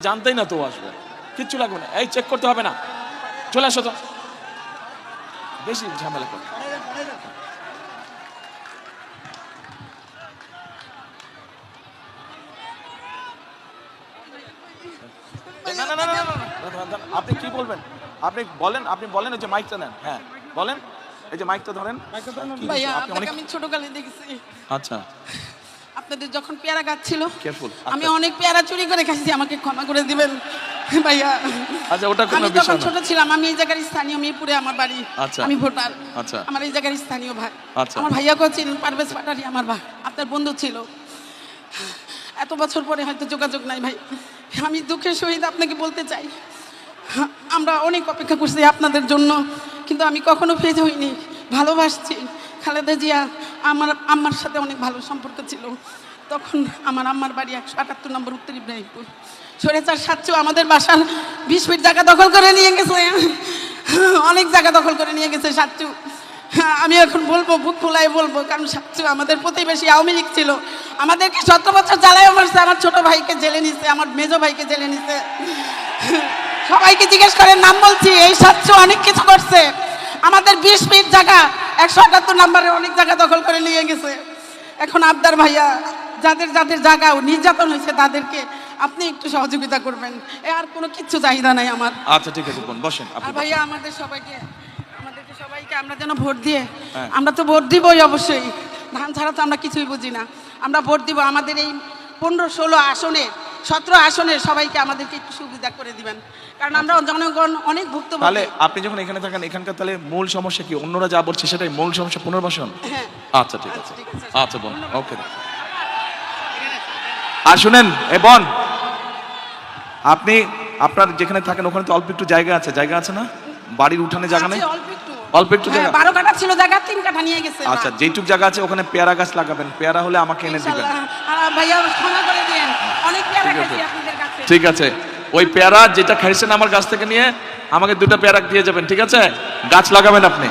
জানতেই না তো আসবে কিচ্ছু লাগবে না এই চেক করতে হবে না চলে আসো তো বেশি ঝামেলা করে আপনি কি বলবেন আপনি বলেন আপনি বলেন ওই যে মাইকটা নেন হ্যাঁ বলেন এই যে মাইকটা ধরেন ভাইয়া দেখেছি আচ্ছা আপনাদের যখন পেয়ারা গাছ ছিল আমি। অনেক পেয়ারা চুরি করে খাইছি আমাকে ক্ষমা করে দিবেন ভাইয়া আচ্ছা, ওটা কোনো আমি বিষয় না। ছোট ছিলাম আমি এই জায়গার স্থানীয় মিরপুরে আমার বাড়ি আচ্ছা। আমি ভোটার আচ্ছা। আমার এই জায়গার স্থানীয় ভাই আচ্ছা। আমার ভাইয়াকেও চিনেন পারভেজ পাটারি আমার ভাই আপনার বন্ধু ছিল এত বছর পরে হয়তো যোগাযোগ নাই ভাই আমি দুঃখের সহিত আপনাকে বলতে চাই আমরা অনেক অপেক্ষা করছি আপনাদের জন্য কিন্তু আমি কখনো ফেজ হইনি ভালোবাসছি খালেদা জিয়া আমার আম্মার সাথে অনেক ভালো সম্পর্ক ছিল। তখন আমার আম্মার বাড়ি একশো আটাত্তর নম্বর উত্তর ইব্রাহিমপুর। সরেচার সাচ্চু আমাদের বাসার বিশ ফিট জায়গা দখল করে নিয়ে গেছে। অনেক জায়গা দখল করে নিয়ে গেছে হ্যাঁ, আমি এখন বলব বুক খোলাই বলব কারণ সাচ্চু আমাদের প্রতিবেশী আওয়ামী লীগ ছিল। আমাদেরকে সতেরো বছর জ্বালায় মারছে আমার ছোট ভাইকে জেলে নিছে আমার মেজো ভাইকে জেলে নিছে। সবাইকে জিজ্ঞেস করে নাম বলছি এই সাতশো অনেক কিছু করছে। আমাদের বিশ ফিট জায়গা একশো আটাত্তর নাম্বারে অনেক জায়গা দখল করে নিয়ে গেছে। এখন আবদার ভাইয়া যাদের যাদের জায়গা নির্যাতন হয়েছে তাদেরকে আপনি একটু সহযোগিতা করবেন। এ আর কোনো কিচ্ছু চাহিদা নাই আমার। আচ্ছা ঠিক আছে বসেন আর ভাইয়া আমাদের সবাইকে আমাদেরকে সবাইকে আমরা যেন ভোট দিয়ে হ্যাঁ। আমরা তো ভোট দিবই অবশ্যই। ধান ছাড়া তো আমরা কিছুই বুঝি না। আমরা ভোট দিব আমাদের এই পনেরো ষোলো আসনে সতেরো আসনের সবাইকে আমাদেরকে একটু সুবিধা করে দিবেন। কারণ আমরা জনগণ অনেক ভুক্তভোগী। তাহলে আপনি যখন এখানে থাকেন এখানকার তাহলে মূল সমস্যা কি? অন্যরা যা বলছে সেটাই মূল সমস্যা পুনর্বাসন? হ্যাঁ। আচ্ছা ঠিক আছে। আচ্ছা, আচ্ছা বোন। ওকে। আর শুনেন এ বোন আপনি আপনার যেখানে থাকেন ওখানে তো অল্প একটু জায়গা আছে। জায়গা আছে না? বাড়ির উঠানে জায়গা নেই? অল্প একটু। হ্যাঁ, জায়গা? বারো কাঠা ছিল জায়গা তিন কাঠা নিয়ে গেছে। আচ্ছা যেইটুক জায়গা আছে ওখানে পেয়ারা গাছ লাগাবেন। পেয়ারা হলে আমাকে এনে দিবেন। ভাইয়া ক্ষমা করে ঠিক আছে। ওই পেয়ারা যেটা খাইছেন আমার গাছ থেকে নিয়ে আমাকে দুটো পেয়ারা দিয়ে যাবেন ঠিক আছে? গাছ লাগাবেন আপনি।